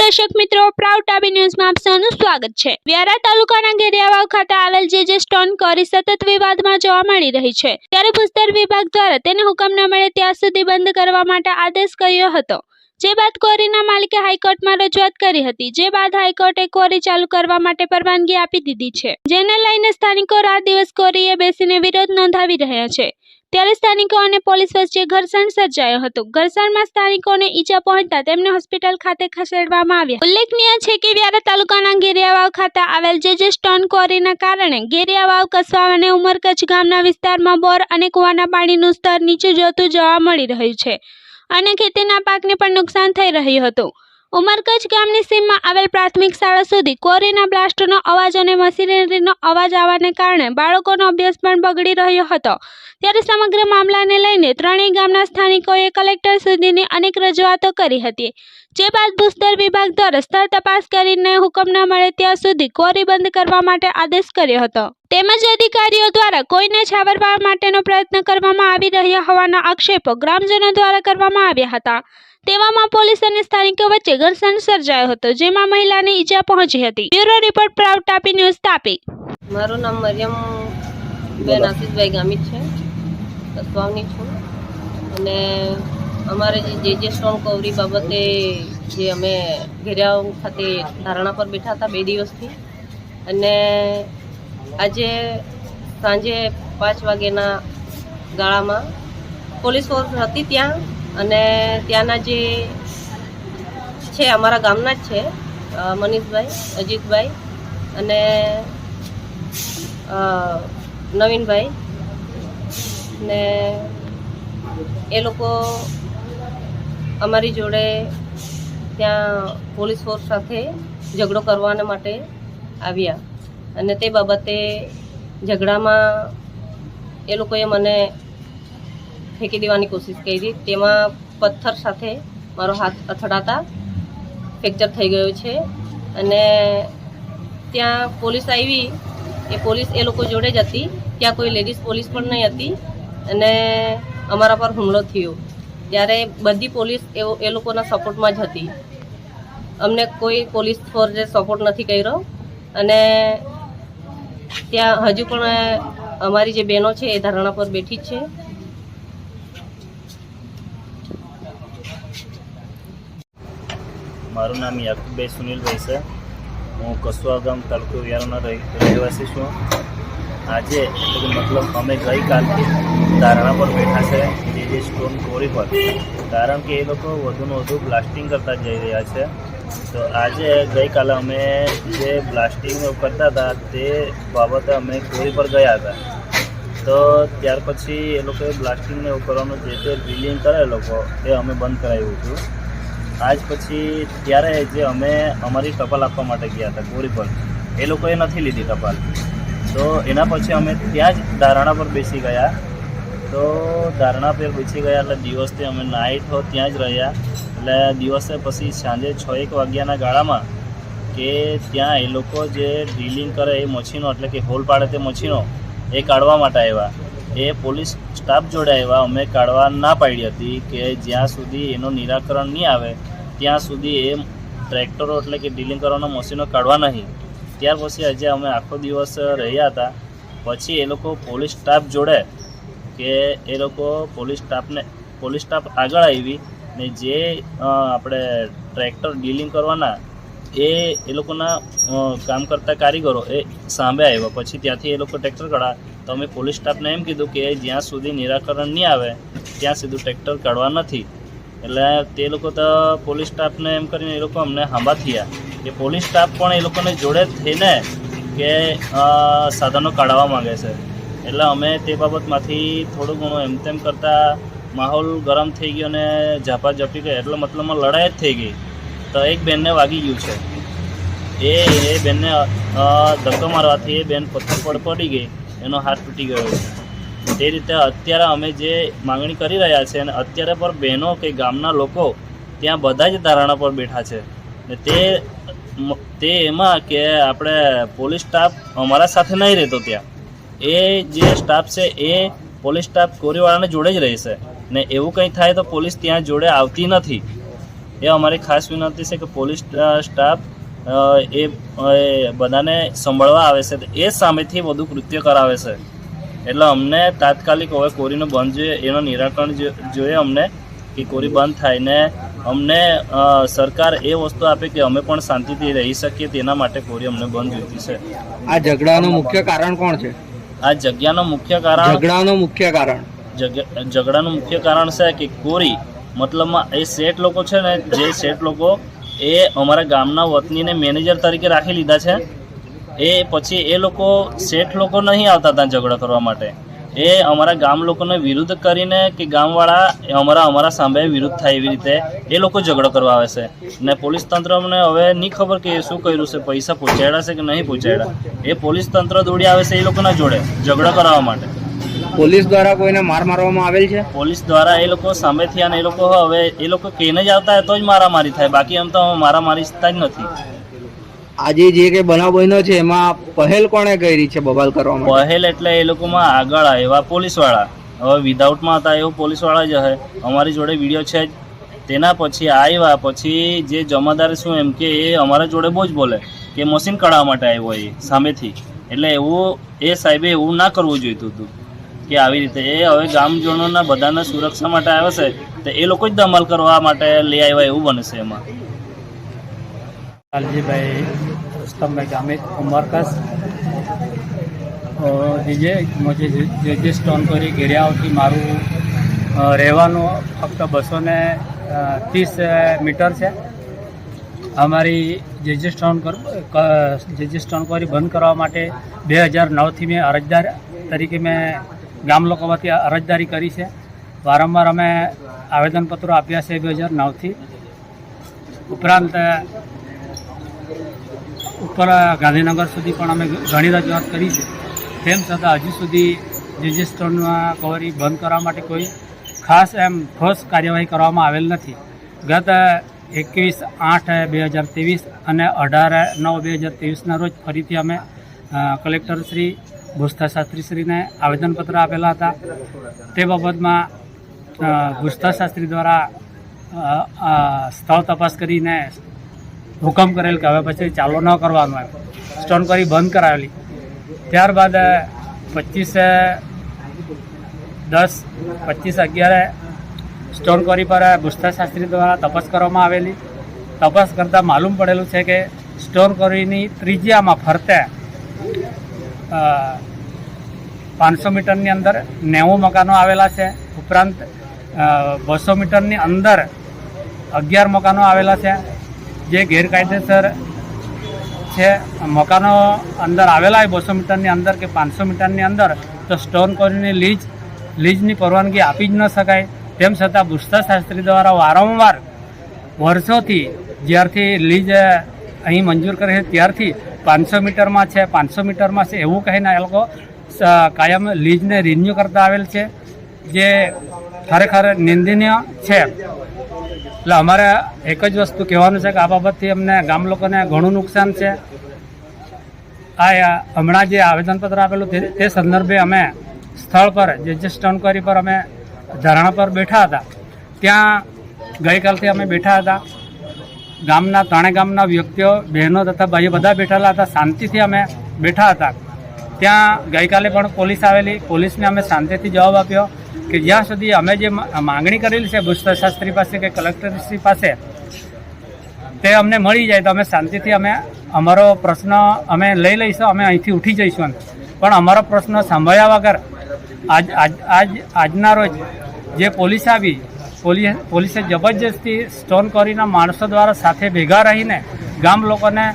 દર્શક મિત્રો, પ્રાઉડ ટાબી ન્યૂઝમાં આપ સૌનું સ્વાગત છે. વ્યારા તાલુકાના ગેરિયાવાવ ખાતે આવેલ જે જે સ્ટોન કોરી સતત વિવાદમાં જોવા મળી રહી છે. ત્યારે ભૂસ્તર વિભાગ દ્વારા તેને હુકમ ન મળે ત્યાં સુધી બંધ કરવા માટે આદેશ કર્યો હતો. જે બાદ કોરીના માલિકે હાઈકોર્ટમાં રજૂઆત કરી હતી. જે બાદ હાઈકોર્ટે કોરી ચાલુ કરવા માટે પરવાનગી આપી દીધી છે. જેને લઈને સ્થાનિકો રાત દિવસ કોરીએ બેસીને વિરોધ નોંધાવી રહ્યા છે. ત્યારે સ્થાનિકો અને પોલીસ વચ્ચે ઘર્ષણ સર્જાયો હતો. ઘર્ષણમાં સ્થાનિકોને ઈજા પહોંચતા તેમને હોસ્પિટલ ખાતે ખસેડવામાં આવ્યા. ઉલ્લેખનીય છે કે વ્યારા તાલુકાના ગેરિયાવાવ ખાતે આવેલ જે જે સ્ટોન કોરીના કારણે ગેરિયાવાવ કસવા અને ઉમરકચ્છ ગામના વિસ્તારમાં બોર અને કૂવાના પાણીનું સ્તર નીચું જતું જોવા મળી રહ્યું છે અને ખેતીના પાકને પણ નુકસાન થઈ રહ્યું હતું. ઉમરકચ્છ ગામની સીમમાં આવેલ પ્રાથમિક શાળા સુધી કોરીના બ્લાસ્ટનો અવાજ અને મશીનરીનો અવાજ આવવાને કારણે બાળકોનો અભ્યાસ પણ બગડી રહ્યો હતો. ત્યારે સમગ્ર મામલાને લઈને ત્રણેય ગામના સ્થાનિકોએ કલેક્ટર સુધીની અનેક રજૂઆતો કરી હતી. જે બાદ ભૂસ્તર વિભાગ દ્વારા સ્થળ તપાસ કરીને હુકમ ન મળે ત્યાં સુધી કોરી બંધ કરવા માટે આદેશ કર્યો હતો. તેમજ અધિકારીઓ દ્વારા કોઈને છાવરવા માટેનો પ્રયત્ન કરવામાં આવી રહ્યા હોવાના આક્ષેપો ગ્રામજનો દ્વારા કરવામાં આવ્યા હતા. તેવામાં પોલીસ અને સ્થાનિકો વચ્ચે ઘર્ષણ સર્જાયો હતો, જેમાં મહિલાને ઈજા પહોંચી હતી. Bureau report proud Tapi news Tapi. મારું નામ મરિયમ બેન આશીષભાઈ ગામિત છે. કસવાવની છું. અને અમારે જે જે જે સ્ટોન કવરી બાબતે જે અમે ઘેરાવ ખાતે ધારણા પર બેઠા હતા બે દિવસથી. અને આજે સાંજે પાંચ વાગ્યાના ગાળામાં પોલીસ ફોર્સ હતી ત્યાં અને ત્યાંના જે છે અમારા ગામના જ છે મનીષભાઈ, અજીતભાઈ અને નવીનભાઈ. ને એ લોકો અમારી જોડે ત્યાં પોલીસ ફોર્સ સાથે ઝઘડો કરવાના માટે આવ્યા. અને તે બાબતે ઝઘડામાં એ લોકોએ મને ફેંકી દેવાની કોશિશ કરી. તેમાં પથ્થર સાથે મારો હાથ અથડાતા ફ્રેક્ચર થઈ ગયો છે. અને ત્યાં પોલીસ આવી. એ પોલીસ એ લોકો જોડે જ હતી. ત્યાં કોઈ લેડીઝ પોલીસ પણ નહીં હતી. અને અમારા પર હુમલો થયો. ત્યારે બધી પોલીસ એ લોકોના સપોર્ટમાં જ હતી. અમને કોઈ પોલીસ ફોર્સે સપોર્ટ નથી કર્યો. અને ત્યાં હજુ પણ અમારી જે બહેનો છે એ ધરણા પર બેઠી જ છે. મારું નામ યાકુબભાઈ સુનિલભાઈ છે. હું કસવા ગામ તાલુકો વિયારોના રહેવાસી છું. આજે મતલબ અમે ગઈકાલથી ધારણા પર બેઠા છે, જે જે સ્ટોન કોરી પર કારણ કે એ લોકો વધુને વધુ બ્લાસ્ટિંગ કરતા જઈ રહ્યા છે. તો આજે ગઈકાલે અમે જે બ્લાસ્ટિંગ કરતા હતા, તે બાબતે અમે કોરી પર ગયા હતા. તો ત્યાર પછી એ લોકોએ બ્લાસ્ટિંગને એવું કરવાનું જે તે ડ્રિલિંગ કરે લોકો, એ અમે બંધ કરાવ્યું હતું. આજ પછી ત્યારે જે અમે અમારી ટપાલ આપવા માટે ગયા હતા કોરી પર. એ લોકોએ નથી લીધી ટપાલ. તો એના પછી અમે ત્યાં જ ધારણા પર બેસી ગયા. તો ધારણા પર પૂછી ગયા એટલે દિવસથી અમે નાઇટ હો ત્યાં જ રહ્યા. એટલે દિવસે પછી સાંજે છ એક વાગ્યાના ગાળામાં કે ત્યાં એ લોકો જે ડ્રિલિંગ કરે એ મશીનો એટલે કે હોલ પાડે તે મશીનો એ કાઢવા માટે આવ્યા. એ પોલીસ સ્ટાફ જોડે આવ્યા. અમે કાઢવા ના પાડી હતી કે જ્યાં સુધી એનું નિરાકરણ નહીં આવે, ત્યાં સુધી એ ટ્રેક્ટરો એટલે કે ડીલિંગ કરવાના મશીનો કાઢવા નહીં. ત્યાર પછી આજે અમે આખો દિવસ રહ્યા હતા. પછી એ લોકો પોલીસ સ્ટાફ જોડે કે એ લોકો પોલીસ સ્ટાફને, પોલીસ સ્ટાફ આગળ આવી ને જે આપણે ટ્રેક્ટર ડીલિંગ કરવાના, એ એ લોકોના કામ કરતા કારીગરો એ સામે આવ્યા. પછી ત્યાંથી એ લોકો ટ્રેક્ટર કાઢા. તો અમે પોલીસ સ્ટાફને એમ કીધું કે જ્યાં સુધી નિરાકરણ નહીં આવે, ત્યાં સુધી ટ્રેક્ટર કાઢવા નથી. એટલે તે લોકો તો પોલીસ સ્ટાફને એમ કરીને એ લોકો અમને હાંભા થયા કે પોલીસ સ્ટાફ પણ એ લોકોને જોડે થઈને કે સાધનો કાઢવા માંગે છે. એટલે અમે તે બાબતમાંથી થોડું ઘણું એમ તેમ કરતાં માહોલ ગરમ થઈ ગયો અને ઝાપા ઝપી ગઈ એટલે મતલબમાં લડાઈ જ થઈ ગઈ. તો એક બેનને વાગી ગયું છે. એ એ બેનને ધક્કો મારવાથી એ બેન પથ્થર પડી ગઈ. એનો હાથ તૂટી ગયો. તે રીતે અત્યારે અમે જે માંગણી કરી રહ્યા છે અને અત્યારે પર બહેનો કે ગામના લોકો ત્યાં બધા જ ધારણા પર બેઠા છે. ને તે તે એમાં કે આપણે પોલીસ સ્ટાફ અમારા સાથે નહીં રહેતો ત્યાં. એ જે સ્ટાફ છે, એ પોલીસ સ્ટાફ કોરીવાળાને જોડે જ રહેશે. ને એવું કંઈ થાય તો પોલીસ ત્યાં જોડે આવતી નથી. એ અમારી ખાસ વિનંતી છે કે પોલીસ સ્ટાફ એ બધાને સંભાળવા આવે છે. એ સામેથી વધુ કૃત્ય કરાવે છે. એટલે અમને તાત્કાલિક હવે કોરીનું બંધ જોઈએ, એનો નિરાકરણ જોઈએ અમને કે કોરી બંધ થાય ને અમને સરકાર એ વસ્તુ આપે કે અમે પણ શાંતિથી રહી શકીએ, તેના માટે કોરી અમને બંધ જોઈતી છે. આ ઝઘડાનું મુખ્ય કારણ કોણ છે? આ જગ્યાનું મુખ્ય કારણ ઝઘડાનું મુખ્ય કારણ. ઝઘડાનું મુખ્ય કારણ છે કે કોરી મતલબમાં એ શેઠ લોકો છે ને જે શેઠ લોકો એ અમારા ગામના વતનીને મેનેજર તરીકે રાખી લીધા છે. એ પછી એ લોકો શેઠ લોકો નહીં આવતા ત્યાં ઝઘડા કરવા માટે. એ અમારા ગામ લોકોને વિરુદ્ધ કરીને કે ગામવાળા એ અમારા અમારા સામે વિરુદ્ધ થાય એવી રીતે એ લોકો ઝઘડો કરવા આવે છે. ને પોલીસ તંત્ર અમને હવે નહીં ખબર કે એ શું કર્યું છે પૈસા પહોંચાડ્યા છે કે નહીં પહોંચાડ્યા. એ પોલીસ તંત્ર દોડી આવે છે એ લોકોના જોડે ઝઘડો કરાવવા માટે. પોલીસ દ્વારા કોઈને માર મારવામાં આવેલ છે? પોલીસ દ્વારા એ લોકો સામેથી અને એ લોકો હવે એ લોકો કહીને જ આવતા હોય તો જ મારામારી થાય. બાકી એમ તો મારામારી થતા જ નથી. આજે જે કે બનાવ બન્યો છે, એમાં પહેલ કોણે કરી છે બબાલ કરવા માટે? પહેલ એટલે એ લોકોમાં આગળ આવ્યા પોલીસવાળા. હવે વિધાઉટમાં હતા એવો પોલીસવાળા જ હે અમારી જોડે વીડિયો છે તેના પછી આવ્યા, પછી જે જમાદાર શું એમ કે એ અમારા જોડે બહુ જ બોલે કે મશીન કઢાવવા માટે આવ્યો એ સામેથી. એટલે એવું, એ સાહેબે એવું ના કરવું જોઈતું હતું કે આવી રીતે. એ હવે ગામજનોના બધાના સુરક્ષા માટે આવે છે, તો એ લોકો જ દમલ કરવા માટે લઈ આવ્યા એવું બનશે એમાં. લાલજીભાઈ રુસ્તમભાઈ ગામિત ઉમરકસ. જે જે જે જે સ્ટોન કરી ગેરિયાઓથી મારું રહેવાનું ફક્ત બસો ને ત્રીસ મીટર છે. અમારી સ્ટોન કર સ્ટોન કરી બંધ કરવા માટે બે હજાર નવથી મેં અરજદાર તરીકે મેં ગામ લોકોમાંથી અરજદારી કરી છે. વારંવાર અમે આવેદનપત્રો આપ્યા છે બે હજાર નવથી. ઉપરાંત ઉપર ગાંધીનગર સુધી પણ અમે ઘણી રજૂઆત કરી છે. તેમ છતાં હજુ સુધી સ્ટોનમાં કવરી બંધ કરવા માટે કોઈ ખાસ એમ ઠોસ કાર્યવાહી કરવામાં આવેલ નથી. ગત એકવીસ આઠ બે હજાર ત્રેવીસ અને અઢાર નવ બે હજાર ત્રેવીસના રોજ ફરીથી અમે કલેક્ટર શ્રી ભૂસ્તા શાસ્ત્રીશ્રીને આવેદનપત્ર આપેલા હતા. તે બાબતમાં ભૂસ્તા શાસ્ત્રી દ્વારા સ્થળ તપાસ કરીને હુકમ કરેલ કે હવે પછી ચાલુ ન કરવાનું એમ. સ્ટોન કરી બંધ કરાવેલી. ત્યારબાદ પચીસે દસ, પચીસ અગિયારે સ્ટોન કરી પર ભૂસ્તા શાસ્ત્રી દ્વારા તપાસ કરવામાં આવેલી. તપાસ કરતાં માલુમ પડેલું છે કે સ્ટોન કરીની ત્રિજ્યામાં ફરતે પાંચસો મીટરની અંદર નેવું મકાનો આવેલા છે. ઉપરાંત બસો મીટરની અંદર અગિયાર મકાનો આવેલા છે. જે ગેરકાયદેસર છે, મકાનો અંદર આવેલા હોય બસો મીટરની અંદર કે પાંચસો મીટરની અંદર, તો સ્ટોન કોરીની લીજ લીજની પરવાનગી આપી જ ન શકાય. તેમ છતાં ભૂસ્તા શાસ્ત્રી દ્વારા વારંવાર વર્ષોથી જ્યારથી લીજ અહીં મંજૂર કરે છે, ત્યારથી પાંચસો મીટરમાં છે, પાંચસો મીટરમાં છે એવું કહીને એ લોકો કાયમ લીજને રિન્યુ કરતા આવેલ છે. જે ખરેખર નિંદનીય છે. એટલે અમારે એક જ વસ્તુ કહેવાનું છે કે આ બાબતથી અમને ગામ લોકોને ઘણું નુકસાન છે. આ હમણાં જે આવેદનપત્ર આપેલું તે સંદર્ભે અમે સ્થળ પર, જે જે સ્ટન કરી પર અમે ધરણા પર બેઠા હતા, ત્યાં ગઈકાલથી અમે બેઠા હતા. ગામના, ત્રણે ગામના વ્યક્તિઓ, બહેનો તથા ભાઈઓ બધા બેઠેલા હતા, શાંતિથી અમે બેઠા હતા. ત્યાં ગઈકાલે પણ પોલીસ આવેલી, પોલીસને અમે શાંતિથી જવાબ આપ્યો. કે જ્યાં સુધી અમે જે માંગણી કરેલી છે ભૂસ્તરશાસ્ત્રી પાસે કે કલેક્ટરશ્રી પાસે, તે અમને મળી જાય તો અમે શાંતિથી અમે અમારો પ્રશ્ન અમે લઈ લઈશું, અમે અહીંથી ઉઠી જઈશું પણ અમારો પ્રશ્ન સાંભળ્યા વગર આજ આજ આજ, આજના રોજ જે પોલીસ આવી પોલીસ પોલીસે જબરજસ્તી સ્ટોન કરીના માણસો દ્વારા સાથે ભેગા રહીને ગામ લોકોને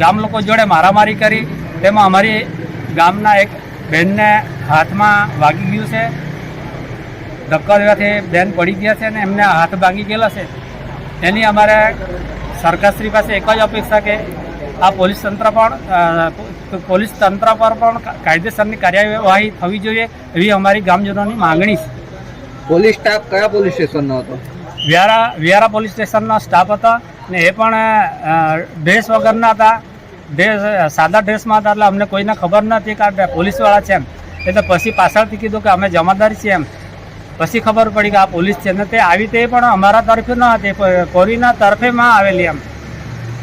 ગામ લોકો જોડે મારામારી કરી, તેમાં અમારી ગામના એક બેનને હાથમાં વાગી ગયું છે. ધક્કા દેવાથી બેન પડી ગયા છે અને એમને હાથ ભાંગી ગયેલા છે. એની અમારે સરકારશ્રી પાસે એક જ અપેક્ષા કે આ પોલીસ તંત્ર પણ પોલીસ તંત્ર પર પણ કાયદેસરની કાર્યવાહી થવી જોઈએ એવી અમારી ગામજનોની માંગણી છે. પોલીસ સ્ટાફ કયા પોલીસ સ્ટેશનનો હતો? વ્યારા વ્યારા પોલીસ સ્ટેશનનો સ્ટાફ હતો ને એ પણ ડ્રેસ વગરના હતા. ડ્રેસ સાદા ડ્રેસમાં હતા એટલે અમને કોઈને ખબર નથી કે આ પોલીસવાળા છે એમ. એટલે પછી પાછળથી કીધું કે અમે જમાદારી છીએ એમ. પછી ખબર પડી કે આ પોલીસ છે ને તે આવી તે પણ અમારા તરફે ન હતી કોરીના કોરીના તરફેમાં આવેલી એમ.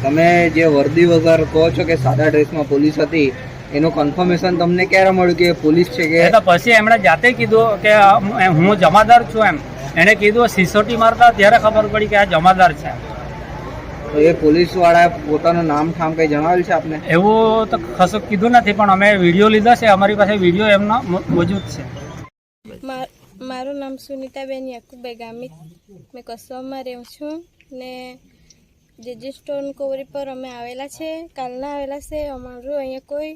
તમે જે વર્દી વગર કહો છો કે સાદા ડ્રેસમાં પોલીસ હતી એનું કન્ફર્મેશન તમને ક્યારે મળ્યું કે પોલીસ છે કે તો પછી એમણે જાતે કીધું કે હું જમાદાર છું એમ. એણે કીધું સિસોટી મારતા ત્યારે ખબર પડી કે આ જમાદાર છે તો એ પોલીસ વાળાએ પોતાનું નામ ઠામ કઈ જણાવેલ છે આપને? એવું તો કશું કીધું નથી પણ અમે વીડિયો લીધા છે અમારી પાસે વીડિયો એમનો મોજૂદ છે. મા- મારું નામ સુનિતાબેન યાકુબે ગામિત. મેં કસવામાં રહું છું ને જેજી સ્ટોન કોવરી પર અમે આવેલા છે કાલના આવેલા છે અમારું અહીંયા કોઈ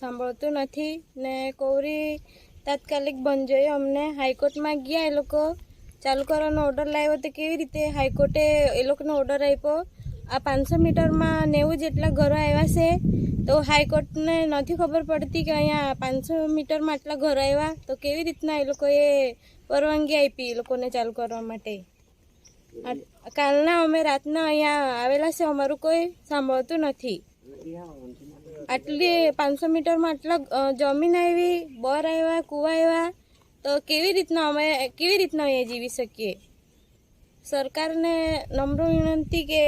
સાંભળતું નથી ને કોવરી તાત્કાલિક બંધ જોઈએ. અમને હાઈકોર્ટમાં ગયા એ લોકો ચાલુ કરવાનો ઓર્ડર લાવ્યો તો કેવી રીતે હાઈકોર્ટે એ લોકોનો ઓર્ડર આપ્યો? આ પાંચસો મીટરમાં નેવું જેટલા ઘરો આવ્યા છે, તો હાઈકોર્ટને નથી ખબર પડતી કે અહીંયા પાંચસો મીટરમાં આટલા ઘરો આવ્યા, તો કેવી રીતના એ લોકોએ પરવાનગી આપી એ લોકોને ચાલુ કરવા માટે? કાલના અમે રાતના અહીંયા આવેલા છે, અમારું કોઈ સાંભળતું નથી. આટલી પાંચસો મીટરમાં આટલા જમીન આવી, બોર આવ્યા, કૂવા આવ્યા, તો કેવી રીતના અમે, કેવી રીતના અહીંયા જીવી શકીએ? સરકારને નમ્ર વિનંતી કે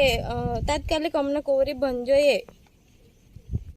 તાત્કાલિક અમને કોવરી બંધ જોઈએ